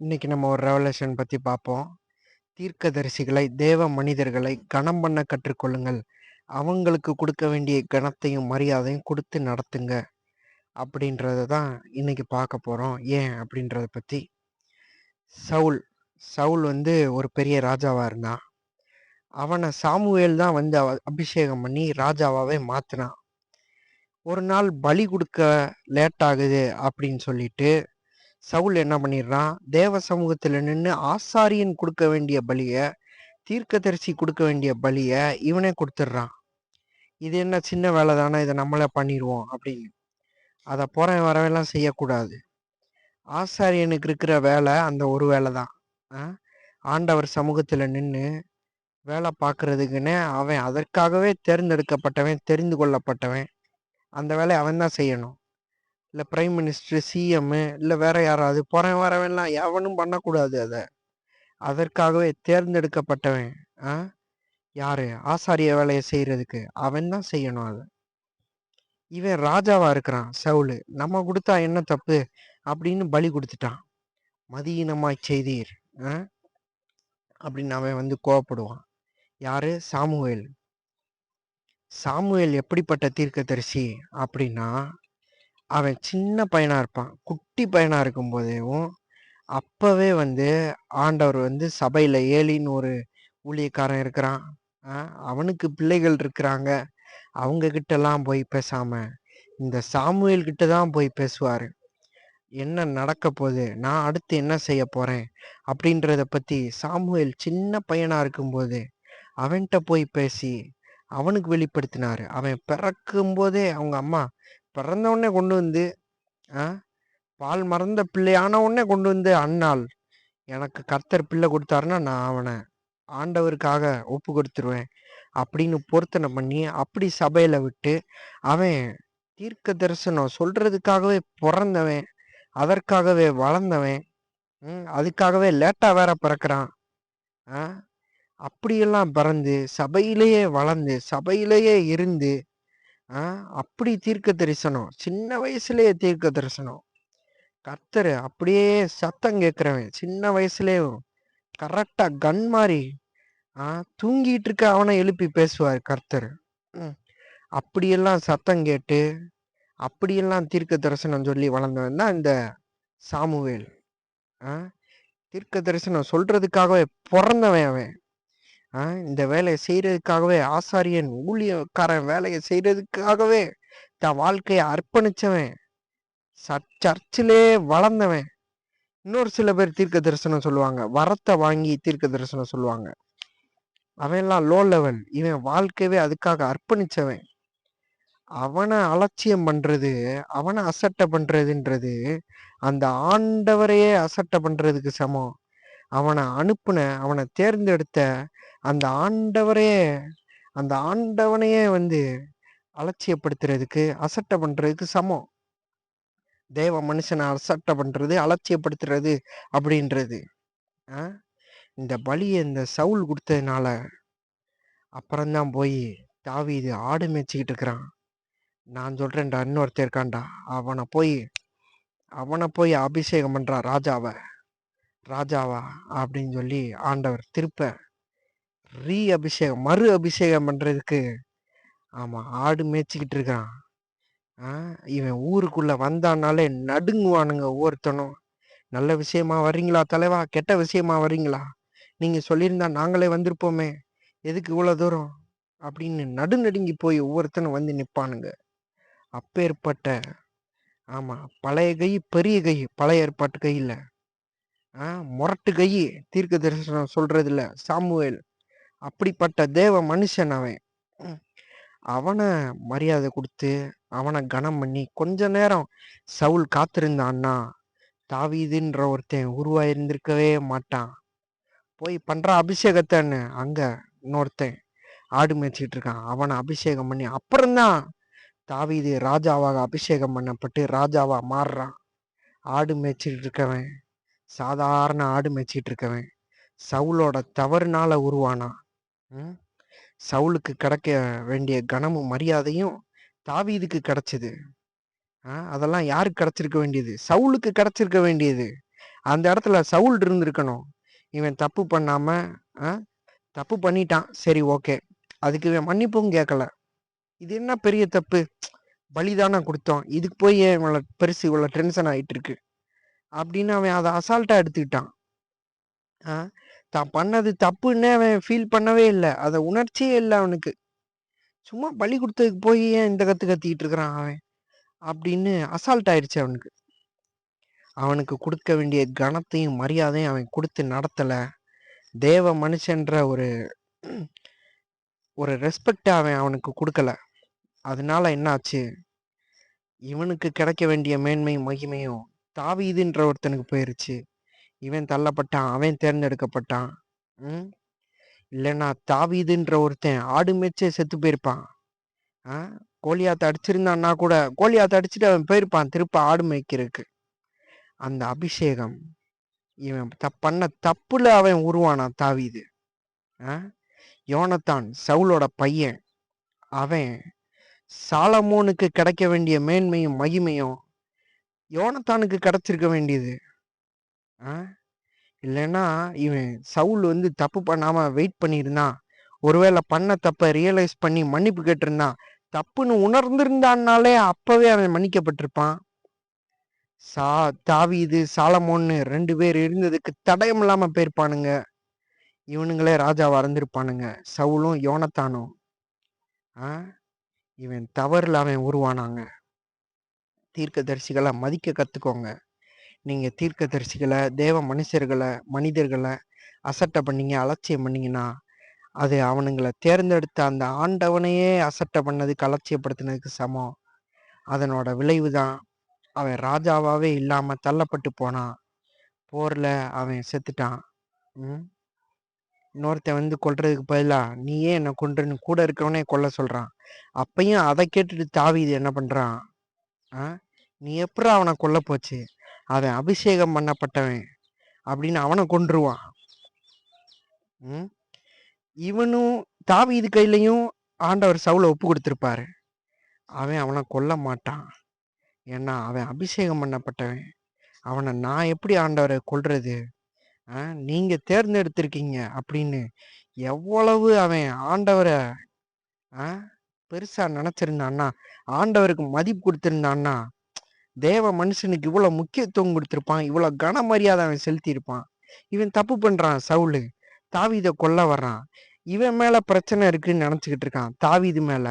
இன்னைக்கு நம்ம ஒரு ரெவலேஷன் பத்தி பார்ப்போம். தீர்க்கதரிசிகளை, தேவ மனிதர்களை கனம் பண்ண கற்றுக்கொள்ளுங்கள். அவங்களுக்கு கொடுக்க வேண்டிய கணத்தையும் மரியாதையும் கொடுத்து நடத்துங்க. அப்படின்றத தான் இன்னைக்கு பார்க்க போகிறோம் ஏன் அப்படின்றத பற்றி சவுல் சவுல் வந்து ஒரு பெரிய ராஜாவாக இருந்தான். அவனை சாமுவேல் தான் வந்து அவ அபிஷேகம் பண்ணி ராஜாவாகவே மாற்றினான் ஒரு நாள் பலி கொடுக்க லேட் ஆகுது அப்படின்னு சொல்லிட்டு, சவுல் என்ன பண்ணிடுறான், தேவ சமூகத்துல நின்று ஆசாரியன் கொடுக்க வேண்டிய பலிய, தீர்க்கதரிசி கொடுக்க வேண்டிய பலிய இவனே கொடுத்துட்றான் இது என்ன சின்ன வேலை தானே, இதை நம்மளே பண்ணிடுவோம் அப்படின்னு. அதை போற வரவெல்லாம் செய்யக்கூடாது. ஆசாரியனுக்கு இருக்கிற வேலை அந்த ஒரு வேலை தான். ஆண்டவர் சமூகத்துல நின்று வேலை பார்க்கறதுக்குன்னு அவன் அதற்காகவே தேர்ந்தெடுக்கப்பட்டவன், தெரிந்து கொள்ளப்பட்டவன். அந்த வேலையை அவன் தான் செய்யணும். இல்ல பிரைம் மினிஸ்டர், சிஎம் இல்ல வேற யாராவது போறவன் வரவன்லாம் எவனும் பண்ணக்கூடாது அத. அதற்காகவே தேர்ந்தெடுக்கப்பட்டவன். ஆ யாரு? ஆசாரிய வேலையை செய்யறதுக்கு அவன் தான் செய்யணும் அத. இவன் ராஜாவா இருக்கிறான் சவுலு. நம்ம கொடுத்தா என்ன தப்பு? அப்படின்னு பலி கொடுத்துட்டான் மதியினமாய் செய்தீர். அப்படின்னு அவன் வந்து கோவப்படுவான். யாரு? சாமுவேல். சாமுவேல் எப்படிப்பட்ட தீர்க்கதரிசி அப்படின்னா, அவன் சின்ன பையனாக இருப்பான். குட்டி பையனாக இருக்கும்போதேவும், அப்போவே வந்து ஆண்டவர் வந்து சபையில் ஏலின்னு ஒரு ஊழியக்காரன் இருக்கிறான். அவனுக்கு பிள்ளைகள் இருக்கிறாங்க. அவங்க கிட்டலாம் போய் பேசாம, இந்த சாமுவேல் கிட்ட தான் போய் பேசுவார் என்ன நடக்க போகுது நான் அடுத்து என்ன செய்ய போறேன்? அப்படின்றத பத்தி சாமுவேல் சின்ன பையனா இருக்கும்போது, அவன்கிட்ட போய் பேசி, அவனுக்கு வெளிப்படுத்தினாரு. அவன் பிறக்கும்போதே அவங்க அம்மா பிறந்த உடனே கொண்டு வந்து, ஆ பால் மறந்த பிள்ளை உடனே கொண்டு வந்து அண்ணாள் எனக்கு கர்த்தர் பிள்ளை கொடுத்தாருன்னா நான் அவனை ஆண்டவருக்காக ஒப்பு கொடுத்துருவேன். அப்படின்னு பொருத்தனை பண்ணி, அப்படி சபையில் விட்டு, அவன் தீர்க்க தரிசனம் சொல்றதுக்காகவே பிறந்தவன் அதற்காகவே வளர்ந்தவன். ம். அதுக்காகவே லேட்டாக வேற பிறக்கிறான் அப்படியெல்லாம் பிறந்து, சபையிலேயே வளர்ந்து, சபையிலேயே இருந்து, அப்படி தீர்க்க தரிசனம். சின்ன வயசுலயே தீர்க்க தரிசனம். கர்த்தர் அப்படியே சத்தம் கேட்கிறவன். சின்ன வயசுலயும் கரெக்டா கன் மாதிரி ஆ தூங்கிட்டு இருக்க அவனை எழுப்பி பேசுவார் கர்த்தர். ம். அப்படியெல்லாம் சத்தம் கேட்டு, அப்படியெல்லாம் தீர்க்க தரிசனம் சொல்லி வளர்ந்தவன் தான் இந்த சாமுவேல். ஆ தீர்க்க தரிசனம் சொல்றதுக்காகவே பிறந்தவன் அவன். இந்த வேலையை செய்யறதுக்காகவே ஆசாரியன், ஊழியக்காரன் வேலையை செய்யறதுக்காகவே தன் வாழ்க்கையை அர்ப்பணிச்சவன். ச சர்ச்சிலே வளர்ந்தவன். இன்னொரு சில பேர் தீர்க்க தரிசனம் சொல்லுவாங்க. வரத்தை வாங்கி தீர்க்க தரிசனம் சொல்லுவாங்க. அவன்லாம் லோ லெவல். இவன் வாழ்க்கையவே அதுக்காக அர்ப்பணிச்சவன். அவனை அலட்சியம் பண்றது, அவனை அசட்டை பண்றதுன்றது, அந்த ஆண்டவரையே அசட்டை பண்றதுக்கு சமம். அவனை அனுப்புன, அவனை தேர்ந்தெடுத்த அந்த ஆண்டவரையே அந்த ஆண்டவனையே வந்து அலட்சியப்படுத்துறதுக்கு, அசட்டை பண்றதுக்கு சமம். தேவ மனுஷனை அசட்டை பண்றது, அலட்சியப்படுத்துறது அப்படின்றது. இந்த பலியை இந்த சவுல் கொடுத்ததுனால அப்புறம்தான் போய் தாவி இது ஆடு மேய்ச்சிக்கிட்டு இருக்கிறான். நான் சொல்றேன்டா, இன்னொருத்தர் இருக்கான்டா. அவனை போய் அவனை போய் அபிஷேகம் பண்றான் ராஜாவை ராஜாவா அப்படின்னு சொல்லி ஆண்டவர் திருப்ப ரீ அபிஷேகம், மறு அபிஷேகம் பண்ணுறதுக்கு ஆமாம் ஆடு மேய்ச்சிக்கிட்டு இருக்கான். ஆ இவன் ஊருக்குள்ளே வந்தான்னாலே நடுங்குவானுங்க ஒவ்வொருத்தனும். நல்ல விஷயமா வர்றீங்களா தலைவா? கெட்ட விஷயமா வர்றீங்களா? நீங்கள் சொல்லியிருந்தா நாங்களே வந்திருப்போமே. எதுக்கு இவ்வளோ தூரம்? அப்படின்னு நடுநடுங்கி போய் ஒவ்வொருத்தனும் வந்து நிற்பானுங்க அப்பேற்பட்ட ஆமாம் பழைய கை, பெரிய கை, பழைய ஏற்பாட்டு கையில் ஆ முரட்டு கை, தீர்க்க தரிசனம் சொல்றதுல சாமுவேல். அப்படிப்பட்ட தேவ மனுஷன் அவன். அவனை மரியாதை கொடுத்து அவனை கனம் பண்ணி, கொஞ்ச நேரம் சவுல் காத்திருந்தான்னா, தாவீதுன்ற ஒருத்தன் உருவாயிருந்திருக்கவே மாட்டான். போய் பண்ற அபிஷேகத்தன்னு, அங்க இன்னொருத்தன் ஆடு மேய்ச்சிட்டு இருக்கான். அவனை அபிஷேகம் பண்ணி, அப்புறம்தான் தாவீது ராஜாவாக அபிஷேகம் பண்ணப்பட்டு ராஜாவா மாறுறான். ஆடு மேய்ச்சிட்டு இருக்கவன், சாதாரண ஆடு மேய்ச்சிட்டு இருக்கவன், சவுலோட தவறுனால உருவானான். ம். சவுலுக்கு கிடைக்க வேண்டிய கனமும், மரியாதையும் தாவீதுக்கு கிடைச்சது. ஆ அதெல்லாம் யாருக்கு கிடைச்சிருக்க வேண்டியது? சவுலுக்கு கிடைச்சிருக்க வேண்டியது. அந்த இடத்துல சவுல் இருந்திருக்கணும் இவன் தப்பு பண்ணாம ஆ, தப்பு பண்ணிட்டான் சரி ஓகே அதுக்கு இவன் மன்னிப்பும் கேட்கல இது என்ன பெரிய தப்பு பலிதானே கொடுத்தோம் இதுக்கு போய் ஏன் இவ்வளோ பெருசு இவ்வளோ டென்ஷன் ஆயிட்டு இருக்கு அப்படின்னு அவன் அதை அசால்ட்டா எடுத்துக்கிட்டான் ஆ, தான் பண்ணது தப்புன்னு அவன் ஃபீல் பண்ணவே இல்லை. அதை உணர்ச்சியே இல்லை அவனுக்கு. சும்மா பலி கொடுத்ததுக்கு போய் ஏன் இந்த கத்து கத்திக்கிட்டு இருக்கிறான் அவன்? அப்படின்னு அசால்ட் ஆயிடுச்சு அவனுக்கு. அவனுக்கு கொடுக்க வேண்டிய கனத்தையும் மரியாதையும் அவன் கொடுத்து நடத்தலை. தேவ மனுஷன்ற ஒரு ஒரு ரெஸ்பெக்ட் அவன் அவனுக்கு கொடுக்கல. அதனால என்னாச்சு? இவனுக்கு கிடைக்க வேண்டிய மேன்மையும் மகிமையும் தாவீதுன்ற ஒருத்தனுக்கு போயிருச்சு. இவன் தள்ளப்பட்டான் அவன் தேர்ந்தெடுக்கப்பட்டான். ம்? இல்லைன்னா தாவீதுன்ற ஒருத்தன் ஆடு மேய்ச்சே செத்து போயிருப்பான். ஆ? கோழியாத்த அடிச்சிருந்தான்னா கூட கோழியாத்த அடிச்சுட்டு அவன் போயிருப்பான் திருப்ப ஆடு மேய்க்கிறதுக்கு. அந்த அபிஷேகம் இவன் த பண்ண தப்புல அவன் உருவானான் தாவீது. ஆ? யோனத்தான் சவுலோட பையன். அவன் சாலமோனுக்கு கிடைக்க வேண்டிய மேன்மையும் மகிமையும் யோனத்தானுக்கு கிடைச்சிருக்க வேண்டியது. ஆ? இல்லைன்னா இவன் சவுல் வந்து தப்பு பண்ணாம வெயிட் பண்ணியிருந்தான். ஒருவேளை பண்ண தப்பை ரியலைஸ் பண்ணி மன்னிப்பு கேட்டிருந்தான். தப்புன்னு உணர்ந்திருந்தான்னாலே அப்பவே அவன் மன்னிக்கப்பட்டிருப்பான். சா தாவீது சாலமோன்னு ரெண்டு பேர் இருந்ததுக்கு தடயம் இல்லாம போயிருப்பானுங்க. இவனுங்களே ராஜா வறந்திருப்பானுங்க சவுலும் யோனத்தானும். ஆ? இவன் தவறில் அவன் உருவானாங்க. தீர்க்கதரிசிகளை மதிக்க கற்றுக்கோங்க நீங்க தீர்க்கதரிசிகளை தேவ மனுஷர்களை மனிதர்களை அசட்டை பண்ணீங்க அலட்சியம் பண்ணீங்கன்னா அது அவனுங்களை தேர்ந்தெடுத்த அந்த ஆண்டவனையே அசட்டை பண்ணதுக்கு அலட்சியப்படுத்தினதுக்கு சமம். அதனோட விளைவு தான் அவன் ராஜாவாகவே இல்லாமல் தள்ளப்பட்டு போனான் போரில் அவன் செத்துட்டான். ம்? இன்னொருத்தன் வந்து கொல்றதுக்கு பதிலாக நீயே என்னை கொன்றுன்னு கூட இருக்கவனே கொல்ல சொல்கிறான் அப்பையும் அதை கேட்டுட்டு தாவி இது என்ன பண்ணுறான் ஆ? நீ எப்படா அவனை கொல்ல போச்சு? அவன் அபிஷேகம் பண்ணப்பட்டவன் அப்படின்னு அவனை கொன்றுவான். ம்? இவனும் தாவீது கையிலையும் ஆண்டவர் சவுலை ஒப்பு கொடுத்துருப்பாரு. அவன் அவனை கொல்ல மாட்டான். ஏன்னா அவன் அபிஷேகம் பண்ணப்பட்டவன். அவனை நான் எப்படி ஆண்டவரை கொல்றது? ஆ, நீங்க தேர்ந்தெடுத்திருக்கீங்க அப்படின்னு எவ்வளவு அவன் ஆண்டவரை ஆ, பெருசா நினைச்சிருந்தான்னா ஆண்டவருக்கு மதிப்பு கொடுத்திருந்தான்னா தேவ மனுஷனுக்கு இவ்வளவு முக்கியத்துவம் கொடுத்திருப்பான் இவ்வளவு கன மரியாதை அவன் செலுத்தியிருப்பான். இவன் தப்பு பண்றான் சவுலு. தாவிதை கொல்ல வர்றான். இவன் மேல பிரச்சனை இருக்குன்னு நினைச்சுக்கிட்டு இருக்கான் தாவிது மேல.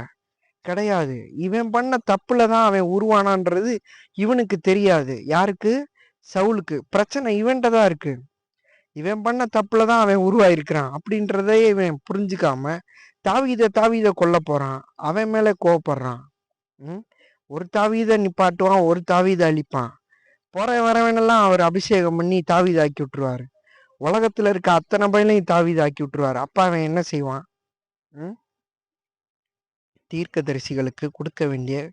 கிடையாது. இவன் பண்ண தப்புல தான் அவன் உருவானான்றது இவனுக்கு தெரியாது. யாருக்கு? சவுலுக்கு. பிரச்சனை இவன்கிட்ட தான் இருக்கு. இவன் பண்ண தப்புல தான் அவன் உருவாயிருக்கிறான். அப்படின்றதே இவன் புரிஞ்சுக்காம தாவித தாவித கொல்ல போறான். அவன் மேல கோவப்படுறான். ம்? ஒரு தாவீதை நிப்பாட்டுவான் ஒரு தாவீதை அழிப்பான். போற வரவனெல்லாம் அவர் அபிஷேகம் பண்ணி தாவீதாக்கி விட்டுருவாரு. உலகத்துல இருக்க அத்தனை பயிலையும் தாவீதாக்கி விட்டுருவாரு. அப்ப அவன் என்ன செய்வான்? ம்? தீர்க்கதரிசிகளுக்கு கொடுக்க வேண்டிய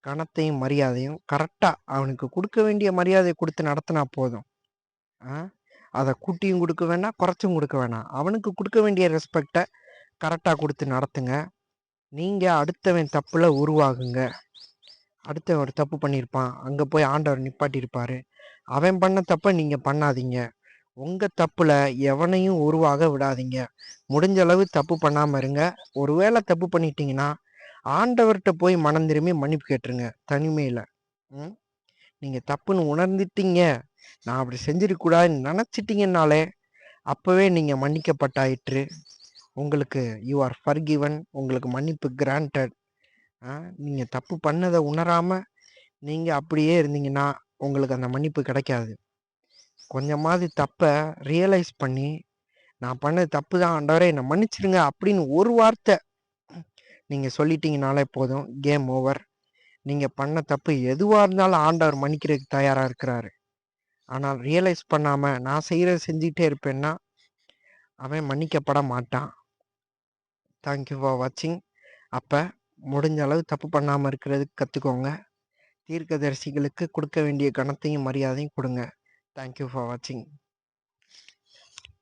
கணத்தையும் மரியாதையும் கரெக்டா அவனுக்கு கொடுக்க வேண்டிய மரியாதையை கொடுத்து நடத்தினா போதும். ஆ? அதை கூட்டியும் கொடுக்க வேணாம் குறைச்சும் கொடுக்க வேணாம். அவனுக்கு கொடுக்க வேண்டிய ரெஸ்பெக்டை கரெக்டாக கொடுத்து நடத்துங்க. நீங்கள் அடுத்தவன் தப்பில் உருவாகுங்க. அடுத்த ஒரு தப்பு பண்ணியிருப்பான். அங்கே போய் ஆண்டவர் நிப்பாட்டியிருப்பார். அவன் பண்ண தப்பை நீங்கள் பண்ணாதீங்க. உங்கள் தப்பில் எவனையும் உருவாக விடாதீங்க. முடிஞ்ச அளவு தப்பு பண்ணாமல் இருங்க. ஒருவேளை தப்பு பண்ணிட்டீங்கன்னா ஆண்டவர்கிட்ட போய் மனம் திரும்பி மன்னிப்பு கேட்டுருங்க. தனிமையில். ம்? நீங்கள் தப்புன்னு உணர்ந்துட்டீங்க. நான் அப்படி செஞ்சிருக்கூடாதுன்னு நினச்சிட்டிங்கனாலே அப்போவே நீங்கள் மன்னிக்கப்பட்டாயிற்று. உங்களுக்கு யூ ஆர் ஃபர்கிவன் உங்களுக்கு மன்னிப்பு கிராண்டட் நீங்கள் தப்பு பண்ணதை உணராமல் நீங்கள் அப்படியே இருந்தீங்கன்னா உங்களுக்கு அந்த மன்னிப்பு கிடைக்காது. கொஞ்சமாவது தப்பை ரியலைஸ் பண்ணி நான் பண்ணது தப்பு தான் ஆண்டவரே என்னை மன்னிச்சிடுங்க அப்படின்னு ஒரு வார்த்தை நீங்கள் சொல்லிட்டீங்கனாலே போதும் கேம் ஓவர் நீங்கள் பண்ண தப்பு எதுவாக இருந்தாலும் ஆண்டவர் மன்னிக்கிறதுக்கு தயாராக இருக்கிறாரு. ஆனால் ரியலைஸ் பண்ணாமல் நான் செய்கிறத செஞ்சுக்கிட்டே இருப்பேன்னா அவன் மன்னிக்கப்பட மாட்டான். தேங்க்யூ ஃபார் வாட்சிங் அப்போ முடிஞ்ச அளவு தப்பு பண்ணாமல் இருக்கிறதுக்கு கற்றுக்கோங்க தீர்க்கதரிசிகளுக்கு கொடுக்க வேண்டிய கணத்தையும் மரியாதையும் கொடுங்க. தேங்க்யூ ஃபார் வாட்சிங்